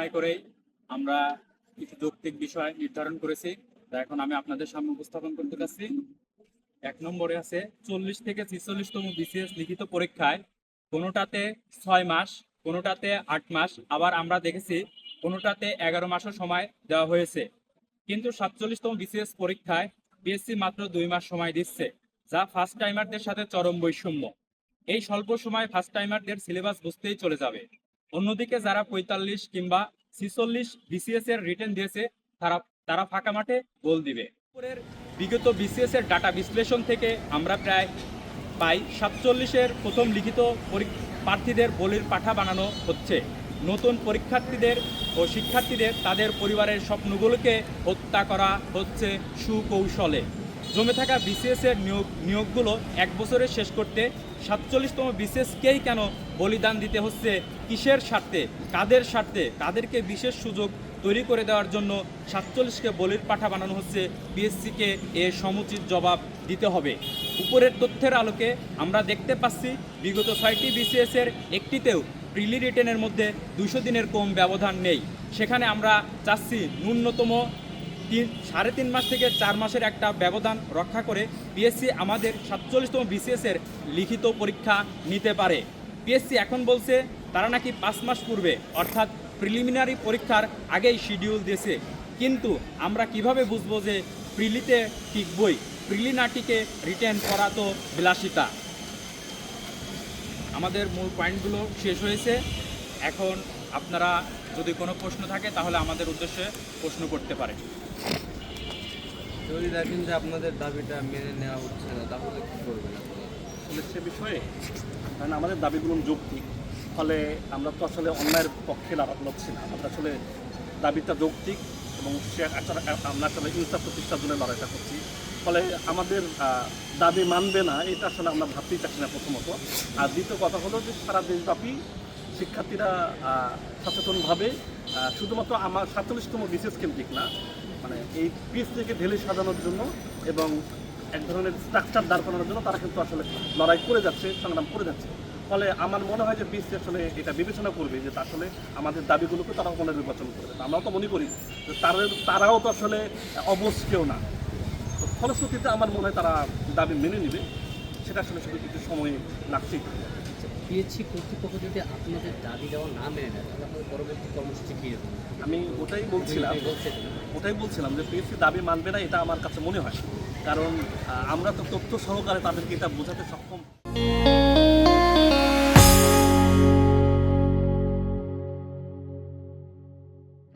বিবেচনায় করেই আমরা কিছু যৌক্তিক বিষয় নির্ধারণ করেছি তা এখন আমি আপনাদের সামনে উপস্থাপন করতে যাচ্ছি। এক নম্বরে আছে, চল্লিশ থেকে ছিচল্লিশতম বিসিএস লিখিত পরীক্ষায় কোনোটাতে ছয় মাস, কোনোটাতে আট মাস, আবার আমরা দেখেছি কোনোটাতে এগারো মাসও সময় দেওয়া হয়েছে। কিন্তু সাতচল্লিশতম বিসিএস পরীক্ষায় বিএসসি মাত্র দুই মাস সময় দিচ্ছে, যা ফার্স্ট টাইমারদের সাথে চরম বৈষম্য। এই স্বল্প সময় ফার্স্ট টাইমারদের সিলেবাস বুঝতেই চলে যাবে। অন্যদিকে যারা পঁয়তাল্লিশ কিংবা ছিচল্লিশ বিসিএস এর রিটেন দিয়েছে, তারা তারা ফাঁকা মাঠে গোল দিবে। বিগত বিসিএস এর ডাটা বিশ্লেষণ থেকে আমরা প্রায় পাই সাতচল্লিশের প্রথম লিখিত পরী- প্রার্থীদের বলির পাঠা বানানো হচ্ছে। নতুন পরীক্ষার্থীদের ও শিক্ষার্থীদের তাদের পরিবারের স্বপ্নগুলোকে হত্যা করা হচ্ছে সুকৌশলে। জমে থাকা বিসিএস এর নিয়োগ, নিয়োগগুলো এক বছরে শেষ করতে সাতচল্লিশতম বিসিএসকেই কেন বলিদান দিতে হচ্ছে? কিসের স্বার্থে? কাদের স্বার্থে? কাদেরকে বিশেষ সুযোগ তৈরি করে দেওয়ার জন্য সাতচল্লিশকে বলির পাঠা বানানো হচ্ছে? বিএসসিকে এ সমুচিত জবাব দিতে হবে। উপরের তথ্যের আলোকে আমরা দেখতে পাচ্ছি, বিগত ছয়টি বিসিএস এর একটিতেও প্রিলি রিটেনের মধ্যে দুশো দিনের কম ব্যবধান নেই। সেখানে আমরা চাচ্ছি ন্যূনতম তিন, সাড়ে তিন মাস থেকে চার মাসের একটা ব্যবধান রক্ষা করে পিএসসি আমাদের সাতচল্লিশতম বিসিএস এর লিখিত পরীক্ষা নিতে পারে। পিএসসি এখন বলছে তারা নাকি পাঁচ মাস পূর্বে অর্থাৎ প্রিলিমিনারি পরীক্ষার আগেই শিডিউল দিয়েছে। কিন্তু আমরা কীভাবে বুঝব যে প্রিলিতে টিকবই প্রিলি না রিটেন করা তো বিলাসিতা। আমাদের মূল পয়েন্টগুলো শেষ হয়েছে। এখন আপনারা যদি কোনো প্রশ্ন থাকে তাহলে আমাদের উদ্দেশ্যে প্রশ্ন করতে পারেন যদি দেখেন যে আপনাদের দাবিটা মেনে নেওয়া হচ্ছে না তাহলে কী করবেন আসলে সে বিষয়ে কারণ আমাদের দাবিগুলো যৌক্তিক ফলে আমরা তো আসলে অন্যায়ের পক্ষে লড়া- লড়ছি না। আমরা আসলে দাবিটা যৌক্তিক এবং সে আমরা আসলে ইনসাফ প্রতিষ্ঠার জন্য লড়াইটা করছি। ফলে আমাদের দাবি মানবে না এটা আসলে আমরা ভাবতেই চাচ্ছি না প্রথমত। আর দ্বিতীয় কথা হলো যে সারা দেশব্যাপী শিক্ষার্থীরা সচেতনভাবে শুধুমাত্র আমার সাতচল্লিশতম বিশেষ কেন্দ্রিক না মানে এই পিস থেকে ঢেলে সাজানোর জন্য এবং এক ধরনের স্ট্রাকচার দাঁড় করানোর জন্য তারা কিন্তু আসলে লড়াই করে যাচ্ছে, সংগ্রাম করে যাচ্ছে। ফলে আমার মনে হয় যে পিসি আসলে এটা বিবেচনা করবে যে আসলে আমাদের দাবিগুলোকে তারা নির্বাচন করবে। আমরাও তো মনে করি যে তারা তারাও তো আসলে অবশ কেউ না। তো ফলশ্রুতিতে আমার মনে হয় তারা দাবি মেনে নেবে, সেটা আসলে শুধু কিছু সময় লাগছেই। পিএইচসি কর্তৃপক্ষ যদি আপনাদের দাবি দেওয়া না মেনে নেয় তাহলে আপনাদের পরবর্তী কর্মসূচি কী আমি ওটাই বলছিলাম ওটাই বলছিলাম যে পিএসসি দাবি মানবে না এটা আমার কাছে মনে হয়। কারণ আমরা তো তথ্য সহকারে তাদেরকে এটা বোঝাতে সক্ষম